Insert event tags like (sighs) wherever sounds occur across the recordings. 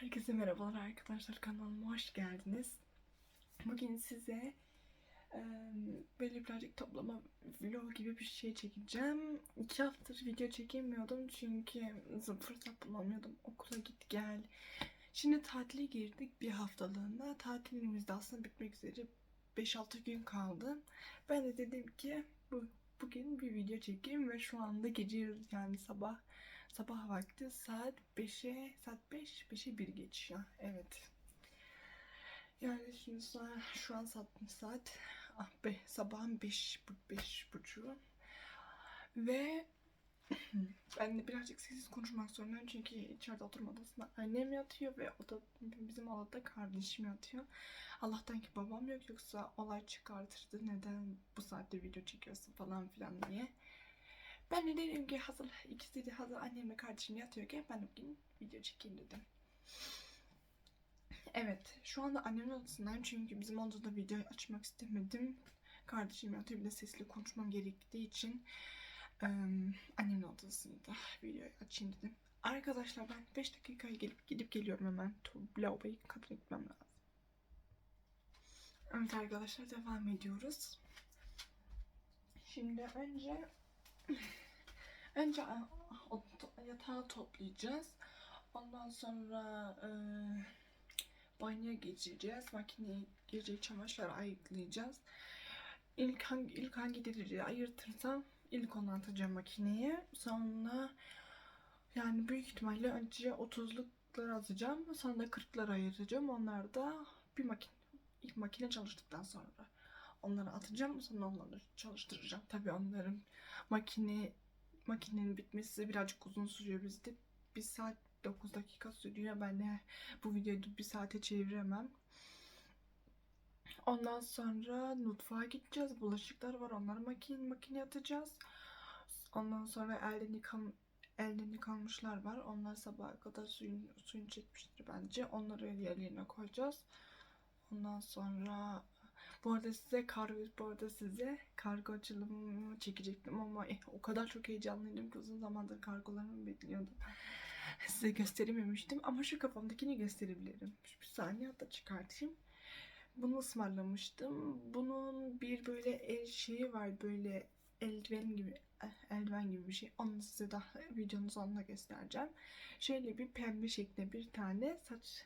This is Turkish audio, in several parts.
Herkese merhabalar arkadaşlar kanalıma hoş geldiniz. Bugün size e, böyle birazcık toplama vlog gibi bir şey çekeceğim. İki haftadır video çekemiyordum çünkü fırsat bulamıyordum. Okula git gel. Şimdi tatile girdik bir haftalığına. Tatilimiz de aslında bitmek üzere 5-6 gün kaldı. Ben de dedim ki bu bugün bir video çekeyim ve şu anda gece yani sabah sabah vakti saat 5'e saat 5 5'e 1 geçiyor. Evet. Yani şimdi saat, şu an saat saat ah be, sabahın 5 5 buçuğu ve (laughs) ben de birazcık sessiz konuşmak zorundayım çünkü içeride oturma odasında annem yatıyor ve o da bizim odada kardeşim yatıyor. Allah'tan ki babam yok yoksa olay çıkartırdı neden bu saatte video çekiyorsun falan filan diye. Ben de dedim ki hazır ikisi de hazır annemle kardeşim yatıyorken ben bugün video çekeyim dedim. Evet şu anda annemin odasındayım çünkü bizim odada video açmak istemedim. Kardeşim yatıyor bir de sesli konuşmam gerektiği için Eee, annemin odasında videoyu açayım dedim. Arkadaşlar ben 5 dakikaya gelip gidip geliyorum hemen. Lavaboya kapına gitmem lazım. Evet arkadaşlar devam ediyoruz. Şimdi önce (laughs) önce a- o to- yatağı toplayacağız. Ondan sonra eee banyoya geçeceğiz. Makineye girecek çamaşırları ayıklayacağız. İlk hangi ilk hangi dereceyi ayırtırsam ilk onu atacağım makineye. Sonra yani büyük ihtimalle önce 30'lukları atacağım. Sonra da 40'ları ayıracağım. Onlar da bir makine ilk makine çalıştıktan sonra onları atacağım. Sonra onları çalıştıracağım. Tabii onların makine makinenin bitmesi birazcık uzun sürüyor bizde. Bir saat 9 dakika sürüyor. Ben de bu videoyu bir saate çeviremem. Ondan sonra mutfağa gideceğiz. Bulaşıklar var. Onları makine makine atacağız. Ondan sonra elden yıkan elden yıkanmışlar var. Onlar sabaha kadar suyun suyunu çekmiştir bence. Onları yerlerine koyacağız. Ondan sonra bu arada size kargo bu arada size kargo açılımı çekecektim ama eh, o kadar çok heyecanlıydım ki uzun zamandır kargolarımı bekliyordum. Size gösterememiştim ama şu kafamdakini gösterebilirim. Bir saniye hatta çıkartayım. Bunu ısmarlamıştım. Bunun bir böyle el şeyi var böyle eldiven gibi eh, eldiven gibi bir şey. Onu size daha videonun sonunda göstereceğim. Şöyle bir pembe şeklinde bir tane saç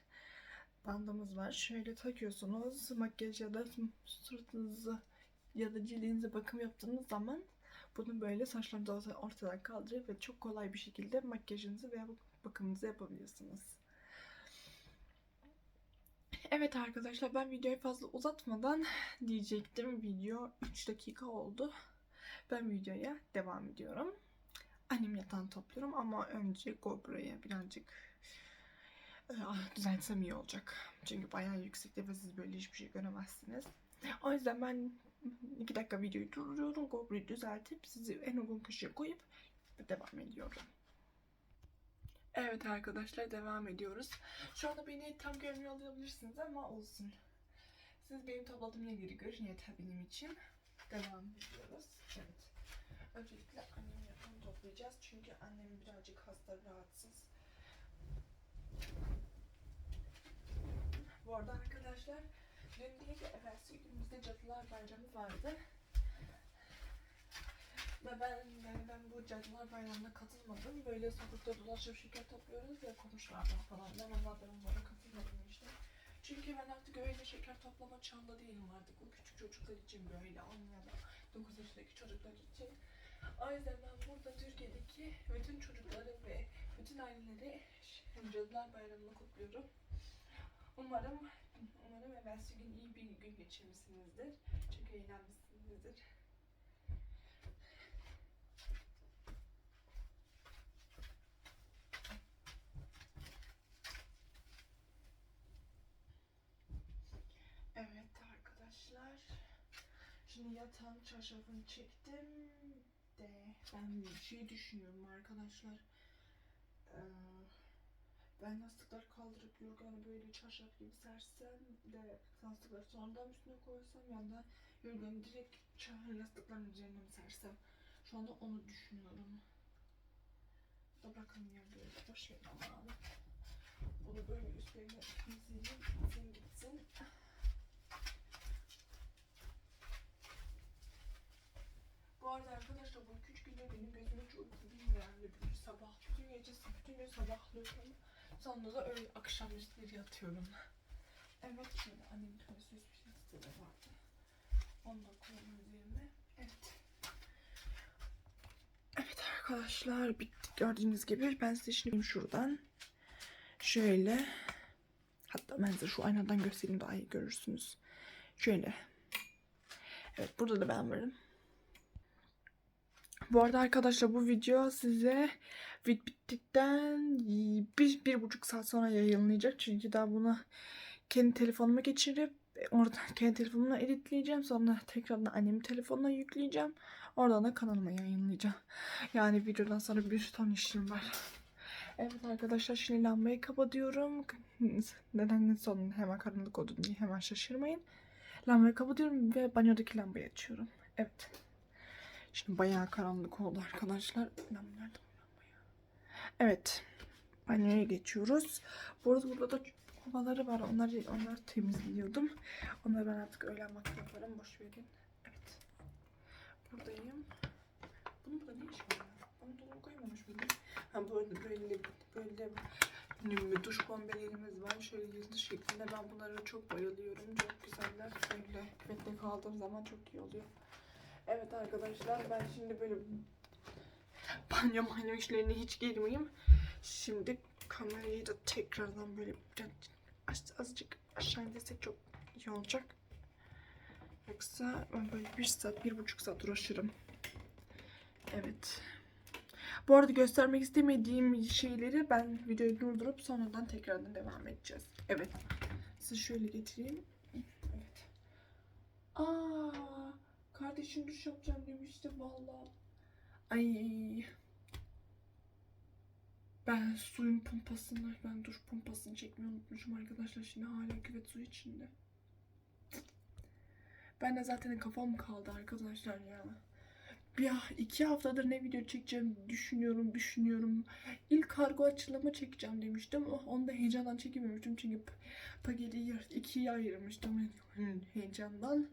bandımız var. Şöyle takıyorsunuz. Makyaj ya da suratınızı ya da cildinize bakım yaptığınız zaman bunu böyle saçlarınızı ortadan kaldırıyor ve çok kolay bir şekilde makyajınızı veya bakımınızı yapabiliyorsunuz. Evet arkadaşlar ben videoyu fazla uzatmadan diyecektim. Video 3 dakika oldu. Ben videoya devam ediyorum. Annem yatağını topluyorum ama önce GoPro'ya birazcık (laughs) düzeltsem iyi olacak. Çünkü bayağı yüksekte ve siz böyle hiçbir şey göremezsiniz. O yüzden ben 2 dakika videoyu durduruyorum. GoPro'yu düzeltip sizi en uygun köşeye koyup devam ediyorum. Evet arkadaşlar devam ediyoruz. Şu anda beni tam görmüyor olabilirsiniz ama olsun. Siz benim topladığım yerleri görün yeter benim için. Devam ediyoruz. Evet. Öncelikle annemin yatağını toplayacağız. Çünkü annem birazcık hasta, rahatsız. Bu arada arkadaşlar dün değil de evvelsi günümüzde Cadılar Bayramı vardı. Ve ben, yani ben bu Cadılar Bayramı'na katılmadım. Böyle sokakta dolaşıp şeker topluyoruz ya komşulardan falan. Ben onlardan onlara katılmadım işte. Çünkü ben artık öyle şeker toplama çağında değilim artık. O küçük çocuklar için böyle 10 ya da 9 yaşındaki çocuklar için. O yüzden ben burada Türkiye'deki bütün çocukları ve bütün aileleri Cadılar Bayramı'nı kutluyorum. Umarım umarım evvelsi gün iyi bir gün geçirmişsinizdir. Çok eğlenmişsinizdir. Evet arkadaşlar. Şimdi yatağın çarşafını çektim de ben bir şey düşünüyorum arkadaşlar. Ee, ben yastıkları kaldırıp yorganı böyle çarşaf gibi sersem de yastıkları sonradan üstüne koysam ya da yorganı direkt yastıkların üzerine mi sersem. Şu anda onu düşünüyorum. Da bırakalım ya böyle boş ver aman. Bunu böyle üst Şöyle izleyelim. Gitsin gitsin. Bu arada arkadaşlar bu günde benim gözüme çok yani bir sabah bütün gece bütün gün sabahlıyorum. Sonra da öyle akşam üstleri yatıyorum. Evet şimdi annemin tövbe bir şey de vardı. Onu da koyalım üzerine. Evet. Evet arkadaşlar bitti gördüğünüz gibi. Ben size şimdi şuradan şöyle hatta ben size şu aynadan göstereyim daha iyi görürsünüz. Şöyle. Evet burada da ben varım. Bu arada arkadaşlar bu video size vid bittikten bir, bir buçuk saat sonra yayınlayacak. Çünkü daha bunu kendi telefonuma geçirip oradan (laughs) kendi telefonumla editleyeceğim. Sonra tekrardan annemin telefonuna yükleyeceğim. Oradan da kanalıma yayınlayacağım. Yani videodan sonra bir ton işim var. Evet arkadaşlar şimdi lambayı kapatıyorum. (laughs) Neden son hemen karanlık oldu diye hemen şaşırmayın. Lambayı kapatıyorum ve banyodaki lambayı açıyorum. Evet. Şimdi bayağı karanlık oldu arkadaşlar. Lamba nerede? Evet. Banyoya geçiyoruz. Bu arada burada da kovaları var. Onları, onları temizliyordum. Onları ben artık öğlen vakti yaparım. Boş verin. Evet. Buradayım. Bunun burada ne işi var? Bunu dolaba koymamış mıydım? Ha böyle böyle böyle ünlü duş bombelerimiz var. Şöyle yıldız şeklinde. Ben bunlara çok bayılıyorum. Çok güzeller. Böyle küvette kaldığım zaman çok iyi oluyor. Evet arkadaşlar ben şimdi böyle banyo banyo işlerine hiç girmeyeyim. Şimdi kamerayı da tekrardan böyle azıcık aşağı indirsek çok iyi olacak. Yoksa ben böyle bir saat, bir buçuk saat uğraşırım. Evet. Bu arada göstermek istemediğim şeyleri ben videoyu durdurup sonradan tekrardan devam edeceğiz. Evet. Size şöyle getireyim. Evet. Aa, kardeşim duş yapacağım demişti vallahi. Ay. Ben suyun pompasını, ben duş pompasını çekmeyi unutmuşum arkadaşlar. Şimdi hala küvet su içinde. Ben de zaten kafam kaldı arkadaşlar ya. Bir iki haftadır ne video çekeceğim düşünüyorum düşünüyorum. İlk kargo açılımı çekeceğim demiştim. Oh, Onu da heyecandan çekememiştim çünkü paketi ikiye ayırmıştım heyecandan.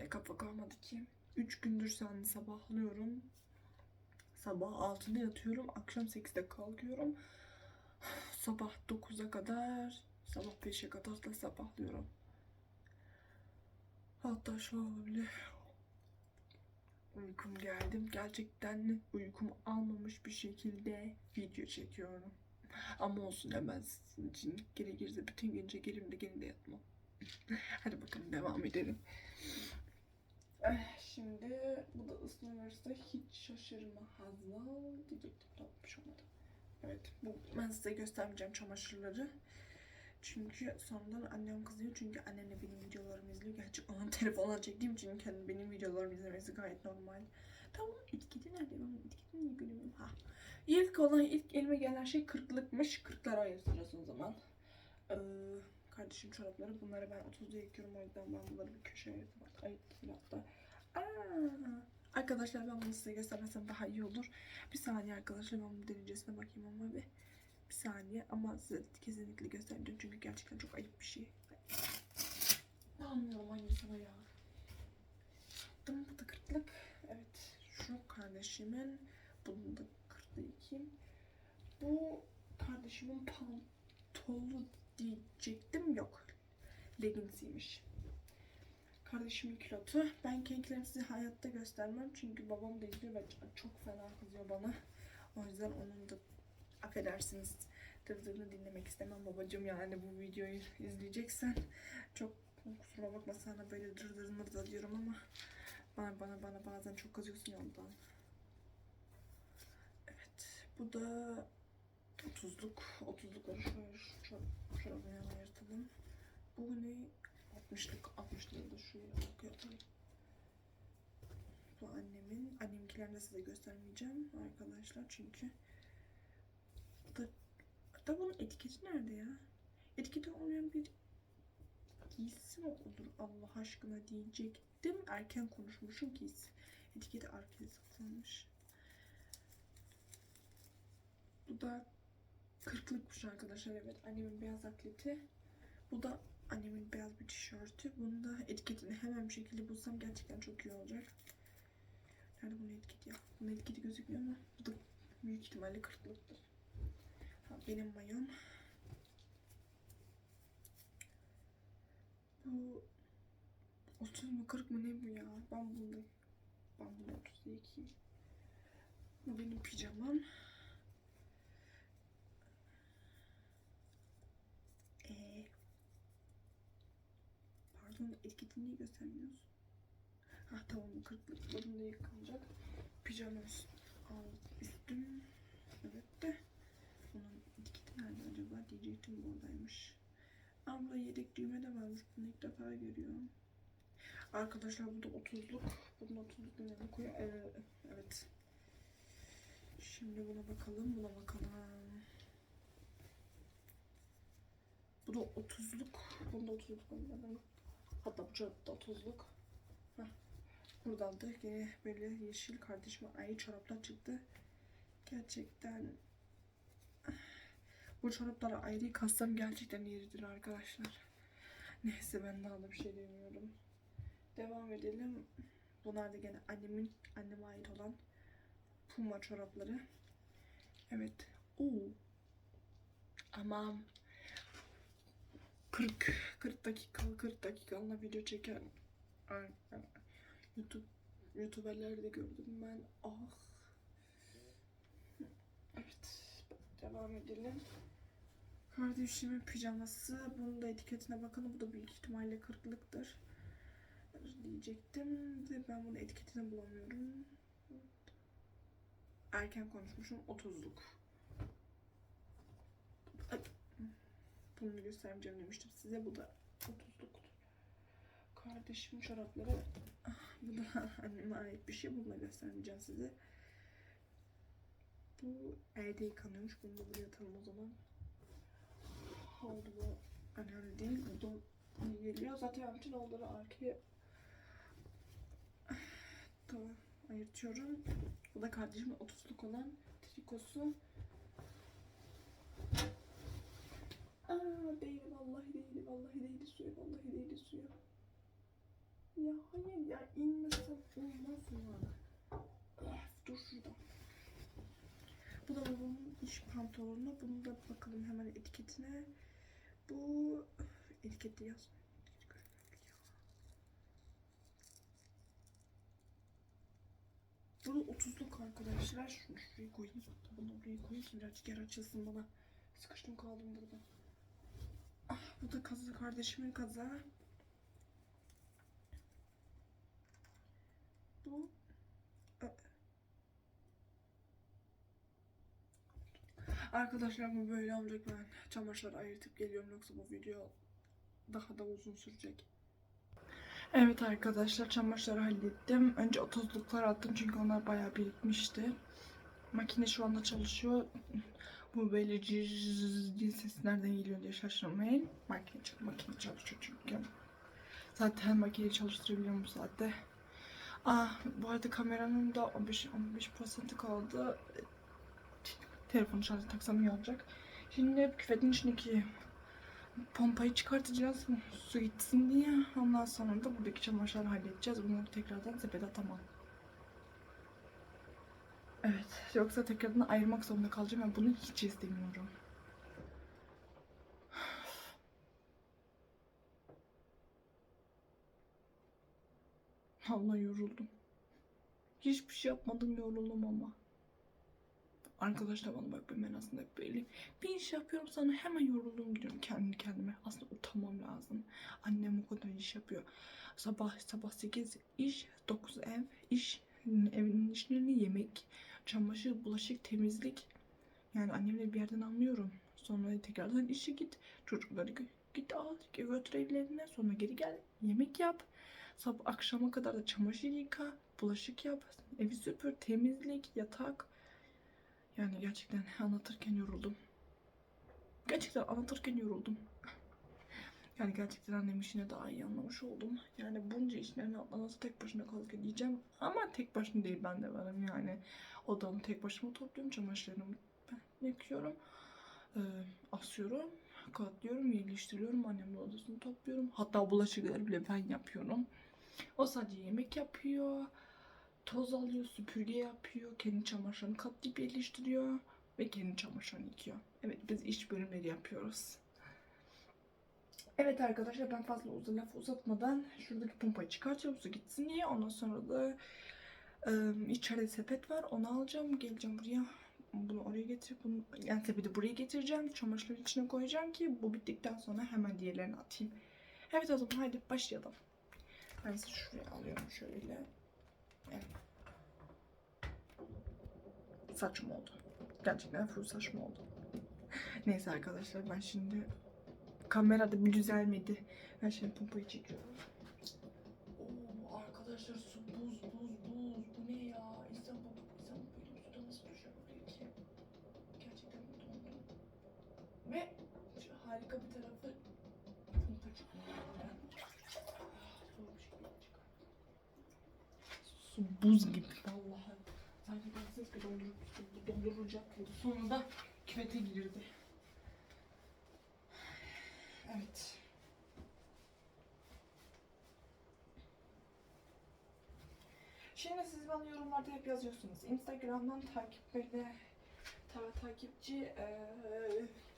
De kafa kalmadı ki. Üç gündür sen sabahlıyorum. Sabah 6'da yatıyorum. Akşam 8'de kalkıyorum. Sabah 9'a kadar, sabah 5'e kadar da sabahlıyorum. Hatta şu bile uykum geldim. Gerçekten uykumu almamış bir şekilde video çekiyorum. Ama olsun hemen sizin için gerekirse bütün gece gelimde gene de yatmam. (laughs) Hadi bakalım devam edelim. Eh, Şimdi bu da ıslanırsa hiç şaşırma Hazal diyecektim. Şey olmadı. Evet bu ben size göstermeyeceğim çamaşırları. Çünkü sonradan annem kızıyor çünkü annemle benim videolarımı izliyor. Gerçi onun (laughs) telefonuna çektiğim için kendi benim videolarımı izlemesi gayet normal. Tamam etiketi nerede? Ben etiketini niye göremiyorum? Ha. İlk olan ilk elime gelen şey kırklıkmış. Kırklara ayırtırız o zaman. Ee, kardeşim çorapları. Bunları ben 30'da yıkıyorum. O yüzden ben bunları bir köşeye ayırdım. Ayırttım hatta. Aa, arkadaşlar ben bunu size göstermesem daha iyi olur. Bir saniye arkadaşlar ben bunun derecesine bakayım ama bir, bir saniye ama size kesinlikle göstermeyeceğim çünkü gerçekten çok ayıp bir şey. Anlıyorum hangisine ya. Dım bu da kırklık. Evet şu kardeşimin bunun da kırklığı iki. Bu kardeşimin pantolu diyecektim yok. Leggingsiymiş. Kardeşimin kilotu. Ben kenkilerimi size hayatta göstermem. Çünkü babam da izliyor ve çok fena kızıyor bana. O yüzden onun da affedersiniz dırdırını dinlemek istemem babacığım. Yani bu videoyu izleyeceksen çok kusura bakma sana böyle dırdır mırdır diyorum ama bana bana bana bazen çok kızıyorsun ya ondan. Evet. Bu da 30'luk. 30'lukları şöyle şu şuraya ayırtalım. Bu ne? 60'lık 60'lığı da şuraya koyalım. Bu annemin. Annemkilerini de size göstermeyeceğim arkadaşlar çünkü da, da bunun etiketi nerede ya? Etiketi olmayan bir giysi mi olur Allah aşkına diyecektim. Erken konuşmuşum giysi. Etiketi arkaya satılmış. Bu da Kırklıkmış arkadaşlar evet. Annemin beyaz atleti. Bu da annemin beyaz bir tişörtü. Bunun da etiketini hemen bir şekilde bulsam gerçekten çok iyi olacak. Nerede bunun etiketi ya? Bunun etiketi gözükmüyor ama bu da büyük ihtimalle kırklıktır. Ha, benim mayom. Bu 30 mu 40 mı ne bu ya? Ben bunu ben bunu 30'da yıkayayım. Bu benim pijamam. Ee, pardon etiketini niye göstermiyoruz? Ha tamam bu kırklık bunun da yıkanacak. Pijamamız al üstüm. Evet de bunun etiketi nerede acaba diyecektim buradaymış. Abla yedek düğme de varmış. Bunu ilk defa görüyorum. Arkadaşlar bu da 30'luk. Bunun 30'luk ne koyuyor? Ee, evet. Şimdi buna bakalım. Buna bakalım. Bu da 30'luk. Bunda 30'luk olmadı. Hatta bu çorap da 30'luk. Heh. Buradan da yine böyle yeşil kardeşime ait çoraplar çıktı. Gerçekten bu çorapları ayrı yıkatsam gerçekten yeridir arkadaşlar. Neyse ben daha da bir şey demiyorum. Devam edelim. Bunlar da gene annemin anneme ait olan Puma çorapları. Evet. Oo. Aman. 40 40 dakika 40 dakikalığına video çeken YouTube YouTuber'lerde gördüm ben. Ah. Evet. Devam edelim. Kardeşimin pijaması. Bunun da etiketine bakalım. Bu da büyük ihtimalle kırklıktır. Diyecektim de ben bunun etiketini bulamıyorum. Erken konuşmuşum. 30'luk. Ay. Bunu göstermeyeceğim demiştim size. Bu da 30'luk. Kardeşimin çorapları. Ah, (laughs) Bu da anneme ait bir şey. Bunu da göstermeyeceğim size. Bu elde yıkanıyormuş. Bunu da buraya atalım o zaman. Oldu bu önemli değil. Bu da iyi geliyor. Zaten bütün onları arkaya (sighs) da ayırtıyorum. Bu da kardeşimin 30'luk olan trikosu. Aa değil vallahi değil vallahi değil suya vallahi değil suya. Ya hayır ya inmesem olmaz mı? Of, dur şurada. Bu da babamın iş pantolonu. Bunu da bakalım hemen etiketine. Bu etikette yazmıyor. Bu da 30'luk arkadaşlar. Şunu şuraya koyayım. Bunu buraya koyayım ki birazcık yer açılsın bana. Sıkıştım kaldım burada. Bu da kazı kardeşimin kazağı. Bu Arkadaşlar bu böyle olacak ben çamaşırları ayırtıp geliyorum yoksa bu video daha da uzun sürecek. Evet arkadaşlar çamaşırları hallettim. Önce 30'luklar attım çünkü onlar bayağı birikmişti. Makine şu anda çalışıyor. Bu böyle cız diye ses nereden geliyor diye şaşırmayın. Makine, makine çalışıyor çünkü. Zaten makineyi çalıştırabiliyorum bu saatte. Ah, bu arada kameranın da 15 15% kaldı. Telefonu şarja taksam iyi olacak. Şimdi küvetin içindeki pompayı çıkartacağız. Su gitsin diye. Ondan sonra da buradaki çamaşırları halledeceğiz. Bunları tekrardan sepete atamam. Evet. Yoksa tekrardan ayırmak zorunda kalacağım. Ben bunu hiç istemiyorum. (sighs) Allah yoruldum. Hiçbir şey yapmadım yoruldum ama. Arkadaşlar bana bak ben aslında böyle bir iş yapıyorum sonra hemen yorulduğum gidiyorum kendi kendime. Aslında utanmam lazım. Annem o kadar iş yapıyor. Sabah sabah 8 iş, 9 ev, iş, evin işlerini yemek, çamaşır, bulaşık, temizlik. Yani annemle bir yerden anlıyorum. Sonra tekrardan işe git. Çocukları git al, götür evlerine. Sonra geri gel, yemek yap. Sabah akşama kadar da çamaşır yıka, bulaşık yap, evi süpür, temizlik, yatak. Yani gerçekten anlatırken yoruldum. Gerçekten anlatırken yoruldum. Yani gerçekten annem işini daha iyi anlamış oldum. Yani bunca işlerini atlaması tek başına kalk diyeceğim. Ama tek başına değil ben de varım yani. Odamı tek başıma topluyorum. Çamaşırlarımı ben yıkıyorum. Ee, asıyorum, katlıyorum, yerleştiriyorum. Annemin odasını topluyorum. Hatta bulaşıkları bile ben yapıyorum. O sadece yemek yapıyor. Toz alıyor, süpürge yapıyor. Kendi çamaşırını katlayıp yerleştiriyor. Ve kendi çamaşırını yıkıyor. Evet biz iş bölümleri yapıyoruz. Evet arkadaşlar ben fazla uzun laf uzatmadan şuradaki pompayı çıkartıyorum su gitsin diye. Ondan sonra da e, içeride sepet var onu alacağım. Geleceğim buraya. Bunu oraya getirip bunu yani sepeti buraya getireceğim. Çamaşırları içine koyacağım ki bu bittikten sonra hemen diğerlerini atayım. Evet o zaman haydi başlayalım. Ben size şuraya alıyorum şöyle. Evet. Saçım oldu. Gerçekten full saçım oldu. (laughs) Neyse arkadaşlar ben şimdi kamerada bir düzelmedi. Ben şimdi pompayı çekiyorum. Harika bir tarafı çıkar. Su buz gibi vallahi. Sanki ben bir dondurup dondurulacak gibi. Sonra da küvete girirdi. Evet. Şimdi siz bana yorumlarda hep yazıyorsunuz. Instagram'dan takip böyle ta- takipçi eee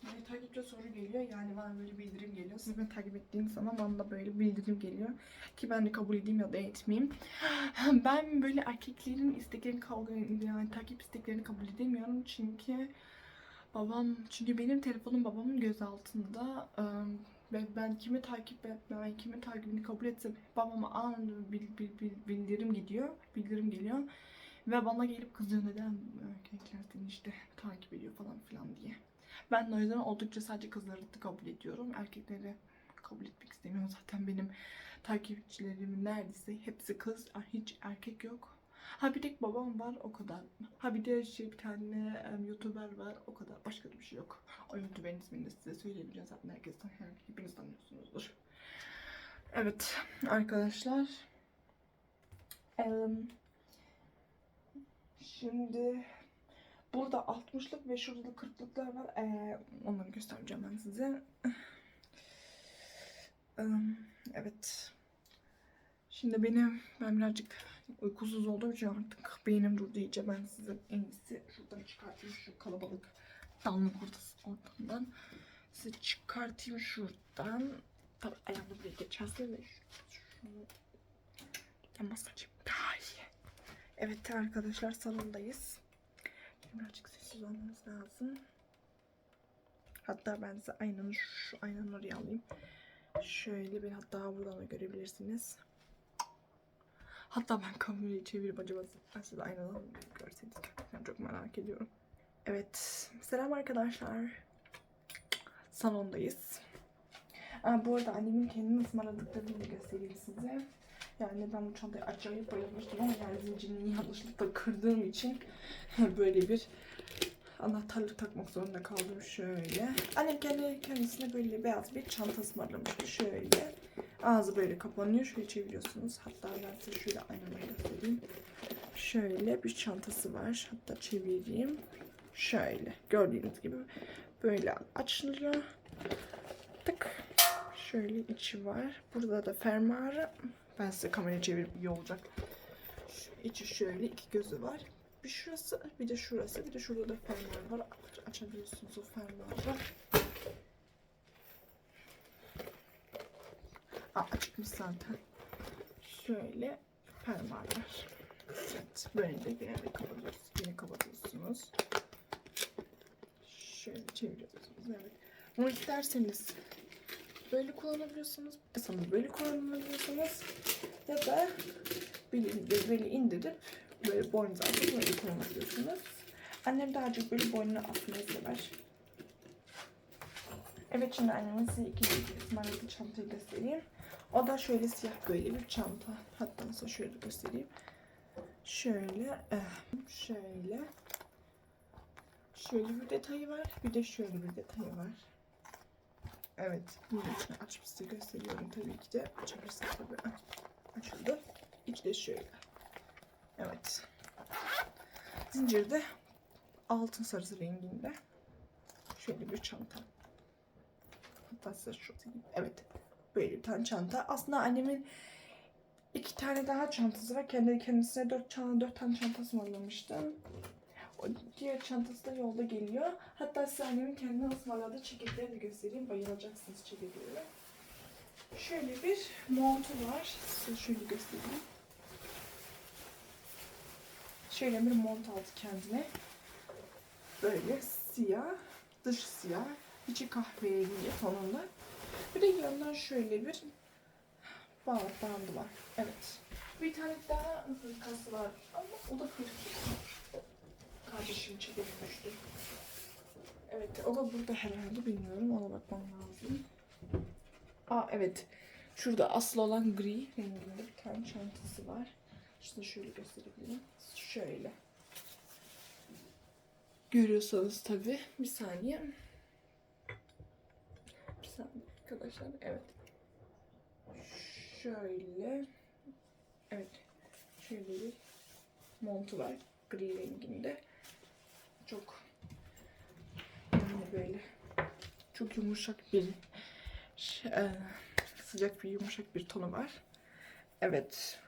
böyle takipçi soru geliyor. Yani bana böyle bildirim geliyor. Siz beni takip ettiğiniz zaman bana da böyle bildirim geliyor. Ki ben de kabul edeyim ya da etmeyeyim. (sighs) Ben böyle erkeklerin isteklerini kavga yani takip isteklerini kabul edemiyorum. Çünkü babam çünkü benim telefonum babamın göz altında. Ve ben kimi takip etmem, kimin takibini kabul etsem babama anında bil, bil, bil, bildirim gidiyor, bildirim geliyor. Ve bana gelip kızıyor neden erkekler seni işte takip ediyor falan filan diye. Ben de o yüzden oldukça sadece kızları kabul ediyorum. Erkekleri kabul etmek istemiyorum. Zaten benim takipçilerimin neredeyse hepsi kız, hiç erkek yok. Ha bir tek babam var o kadar. Ha bir de şey bir tane em, youtuber var o kadar. Başka bir şey yok. O youtuberin ismini de size söyleyebileceğim zaten herkes yani hepiniz tanıyorsunuzdur. Evet arkadaşlar. Em, şimdi burada 60'lık ve şurada da 40'lıklar var. Ee, onları göstereceğim ben size. Evet. Şimdi benim ben birazcık uykusuz olduğum için artık beynim durdu iyice. Ben size en iyisi şuradan çıkartayım şu kalabalık ortası ortamdan. Size çıkartayım şuradan. Tabii ayağımı buraya geçerse ve şu- şunu yanmaz saçım daha iyi. Evet arkadaşlar salondayız. Birazcık sessiz olmamız lazım. Hatta ben size aynanı şu aynanın oraya alayım. Şöyle bir hatta buradan da görebilirsiniz. Hatta ben kamerayı çevirip acaba siz aynadan görseniz gerçekten çok merak ediyorum. Evet. Selam arkadaşlar. Salondayız. Aa, bu arada annemin kendini ısmarladıklarını da göstereyim size. Yani ben bu çantayı acayip bayılmıştım ama yani zincirini yanlışlıkla kırdığım için (laughs) böyle bir anahtarlık takmak zorunda kaldım şöyle. Annem kendi kendisine böyle beyaz bir çanta ısmarlamıştı şöyle. Ağzı böyle kapanıyor. Şöyle çeviriyorsunuz. Hatta ben size şöyle aynadan göstereyim. Şöyle bir çantası var. Hatta çevireyim. Şöyle. Gördüğünüz gibi böyle açılıyor. Tık. Şöyle içi var. Burada da fermuarı. Ben size kamerayı çevirip iyi olacak. Şu içi şöyle iki gözü var. Bir şurası, bir de şurası, bir de şurada da fermuar var. Aç- Açabiliyorsunuz o fermuarı. Aa, açıkmış zaten. Şöyle fermuarlar. Evet, böyle de yine kapatıyorsunuz. Yine kapatıyorsunuz. Şöyle çeviriyorsunuz. Evet. Bunu isterseniz böyle kullanabiliyorsunuz. İsterseniz böyle kullanabiliyorsunuz. Ya da böyle, böyle indirip böyle boynunuza atıp böyle kullanabiliyorsunuz. Annem daha çok böyle boynuna asmayı sever. Evet şimdi annemin size ikinci ısmarladığı çantayı göstereyim. O da şöyle siyah böyle bir çanta. Hatta size şöyle göstereyim. Şöyle, eh, şöyle. Şöyle bir detayı var. Bir de şöyle bir detayı var. Evet. Bunun içine açıp size gösteriyorum tabii ki de. Açabilirsiniz tabii. Açıldı. İçi de şöyle. Evet. Zinciri de altın sarısı renginde. Şöyle bir çanta. Hatta size şurada. Evet. Böyle bir tane çanta. Aslında annemin iki tane daha çantası var. Kendi kendisine dört, çanta, dört tane çantası ısmarlamıştım. Diğer çantası da yolda geliyor. Hatta size annemin kendine ısmarladığı çeketleri de göstereyim. Bayılacaksınız çeketleri. Şöyle bir montu var. Size şöyle göstereyim. Şöyle bir mont aldı kendine. Böyle siyah, dışı siyah, içi kahverengi tonunda. Bir de yandan şöyle bir bağ bandı var. Evet. Bir tane daha hırkası var ama o da hırk. Kardeşim çekebilmişti. Evet, o da burada herhalde bilmiyorum. Ona bakmam lazım. Aa evet. Şurada asıl olan gri renginde bir tane çantası var. Şunu şöyle gösterebilirim. Şöyle. Görüyorsanız tabi. Bir saniye. Bir saniye arkadaşlar. Evet. Şöyle. Evet. Şöyle bir montu var. Gri renginde. Çok yani böyle çok yumuşak bir ş- e, sıcak bir yumuşak bir tonu var. Evet.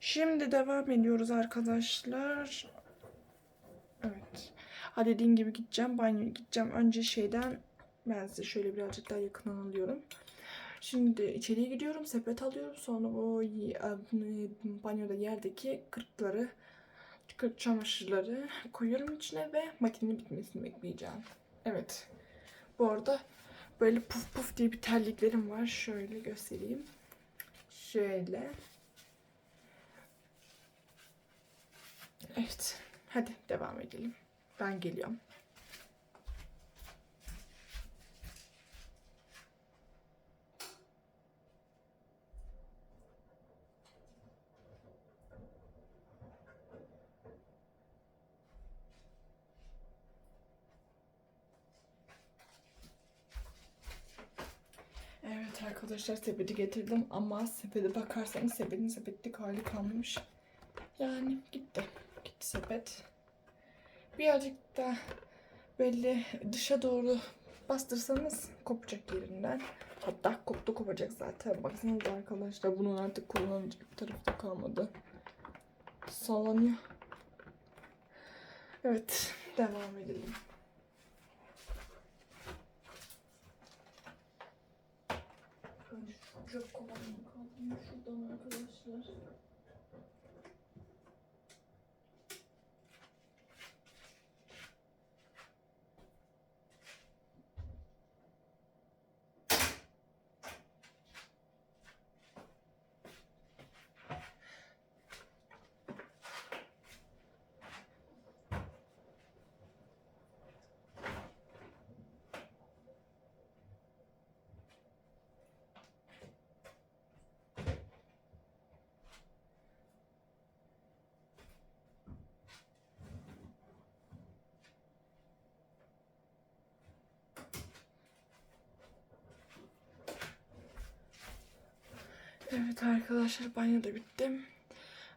Şimdi devam ediyoruz arkadaşlar. Evet. Ha dediğim gibi gideceğim. Banyoya gideceğim. Önce şeyden ben size şöyle birazcık daha yakından alıyorum. Şimdi içeriye gidiyorum. Sepet alıyorum. Sonra o e, banyoda yerdeki kırıkları kırık çamaşırları koyuyorum içine ve makinenin bitmesini bekleyeceğim. Evet. Bu arada böyle puf puf diye bir terliklerim var. Şöyle göstereyim. Şöyle. Evet. Hadi devam edelim. Ben geliyorum. Evet arkadaşlar sepeti getirdim ama sepete bakarsanız sepetin sepetlik hali kalmış. Yani gitti. Gitti sepet. Birazcık da böyle dışa doğru bastırsanız kopacak yerinden. Hatta koptu kopacak zaten. Baksanıza arkadaşlar bunun artık kullanılacak bir tarafta kalmadı. Sallanıyor. Evet devam edelim. Kovanını kaldırayım şuradan arkadaşlar. Evet arkadaşlar banyo da bitti.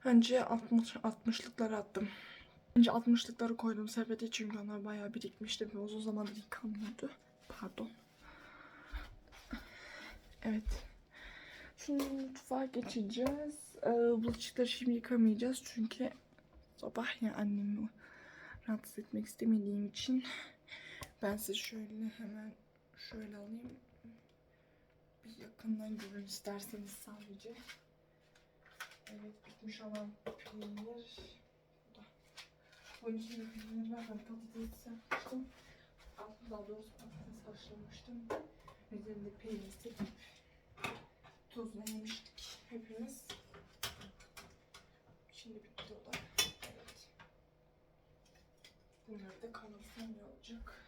Önce 60 60'lıkları attım. Önce 60'lıkları koydum sepete çünkü onlar bayağı birikmişti ve uzun zamandır yıkanmıyordu. Pardon. Evet. Şimdi mutfağa geçeceğiz. Ee, bulaşıkları şimdi yıkamayacağız çünkü sabah ya annemi rahatsız etmek istemediğim için ben size şöyle hemen şöyle alayım. Bir yakından görün isterseniz sadece. Evet bitmiş olan peynir. Bu da. Bunun içinde peynir var. Patates yapmıştım. Daha doğrusu patates haşlamıştım. Üzerinde peynir sepip tuzla yemiştik hepimiz. Şimdi bitti o da. Evet. Bunları da kavursam iyi olacak.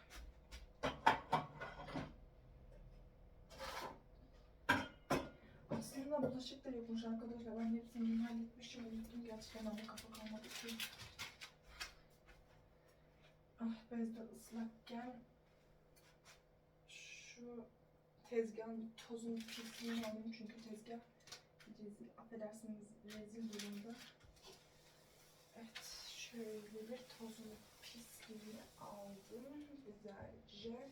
Aslında bulaşık da yokmuş arkadaşlar. Ben hepsini halletmişim. Unuttum gerçekten ama kafa kalmadı ki. Ah bez de ıslakken şu tezgahın bir tozunu pisliğini alayım çünkü tezgah rezil, affedersiniz rezil durumda. Evet şöyle bir tozunu pisliğini aldım güzelce.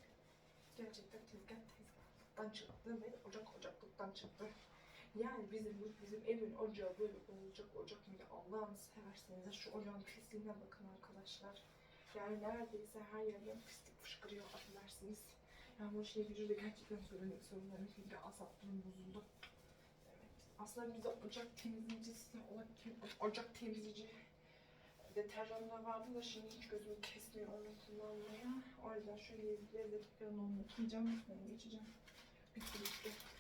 Gerçekten tezgah tezgahlıktan çıktı ve ocak ocaklıktan çıktı. Yani bizim bizim evin ocağı böyle olacak ocak mıydı Allah'ını severseniz şu ocağın pisliğine bakın arkadaşlar. Yani neredeyse her yerden pislik fışkırıyor affedersiniz. Yani bu şey gücü gerçekten sorun, sorunların filtre asaplığım bozuldu. Evet. Aslında bize ocak temizleyicisi olan ocak temizleyici deterjanlar vardı da şimdi hiç gözümü kesmiyor onu kullanmaya. O yüzden şöyle lezzet falan onu yıkayacağım. Sonra geçeceğim. Sürü Ee,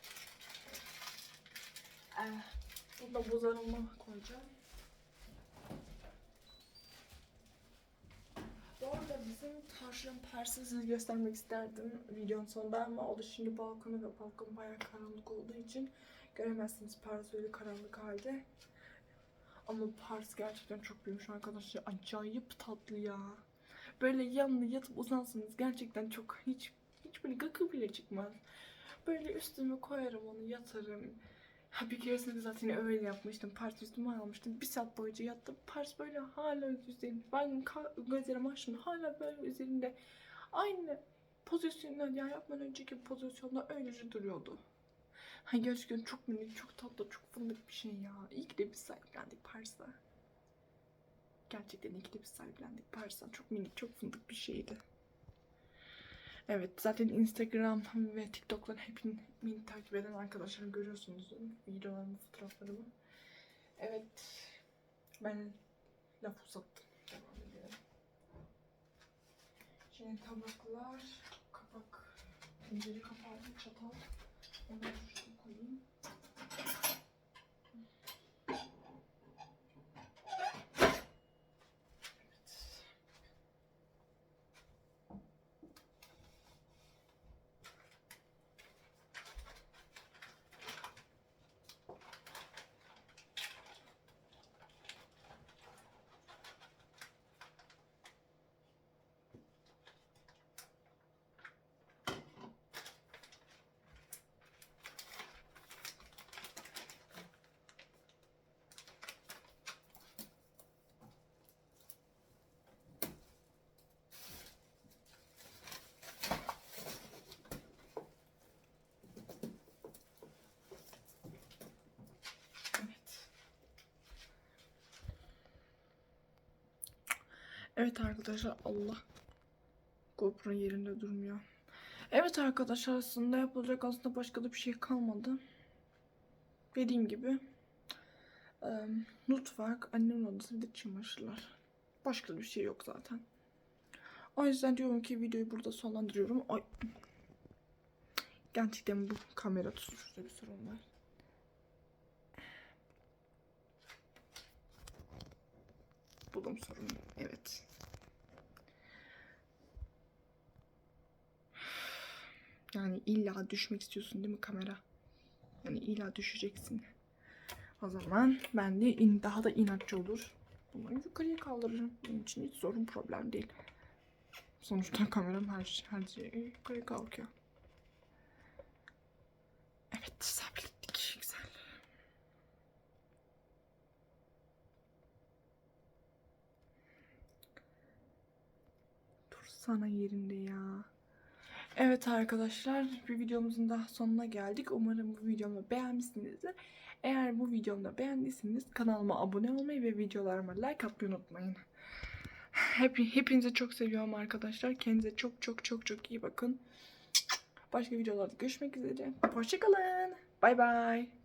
burada buzdolabıma koyacağım. Bu arada bizim tavşan persi size göstermek isterdim videonun sonunda ama o da şimdi balkonu ve balkon bayağı karanlık olduğu için göremezsiniz Paris öyle karanlık halde. Ama Paris gerçekten çok büyümüş arkadaşlar. Acayip tatlı ya. Böyle yanına yatıp uzansanız gerçekten çok hiç hiç böyle gıkı bile çıkmaz. Böyle üstüme koyarım onu yatarım. Ha bir keresinde zaten öyle yapmıştım. Pars üstüme almıştım. Bir saat boyunca yattım. Pars böyle hala üzerinde. Ben gözlerimi açtım. Hala böyle üzerinde. Aynı pozisyonda ya yapmadan önceki pozisyonda öylece duruyordu. Ha gerçekten çok minik, çok tatlı, çok fındık bir şey ya. İyi ki de biz sahiplendik Pars'a. Gerçekten iyi ki de biz sahiplendik Pars'a. Çok minik, çok fındık bir şeydi. Evet zaten Instagram ve TikTok'tan hepin beni takip eden arkadaşlarım görüyorsunuz videolarımı, fotoğraflarımı. Evet ben laf uzattım. Devam edelim. Şimdi tabaklar, kapak, tencere kapağı, çatal. Onları şuraya koyayım. Evet. Evet. Evet arkadaşlar Allah GoPro yerinde durmuyor. Evet arkadaşlar aslında yapılacak aslında başka da bir şey kalmadı. Dediğim gibi eee, mutfak, annemin odası bir de çamaşırlar. Başka bir şey yok zaten. O yüzden diyorum ki videoyu burada sonlandırıyorum. Ay. Gerçekten bu kamera tutuşta bir sorun var. Buldum sorunu. Evet. Yani illa düşmek istiyorsun değil mi kamera? Yani illa düşeceksin. O zaman ben de in, daha da inatçı olur. Bunu yukarıya kaldırırım. Benim için hiç sorun problem değil. Sonuçta kameram her, her şey yukarıya kalkıyor. Evet sabrettik. Dursana yerinde ya. Evet arkadaşlar bir videomuzun daha sonuna geldik. Umarım bu videomu beğenmişsinizdir. Eğer bu videomu beğendiyseniz kanalıma abone olmayı ve videolarıma like atmayı unutmayın. Hep, hepinizi çok seviyorum arkadaşlar. Kendinize çok çok çok çok iyi bakın. Başka videolarda görüşmek üzere. Hoşçakalın. Bay bay.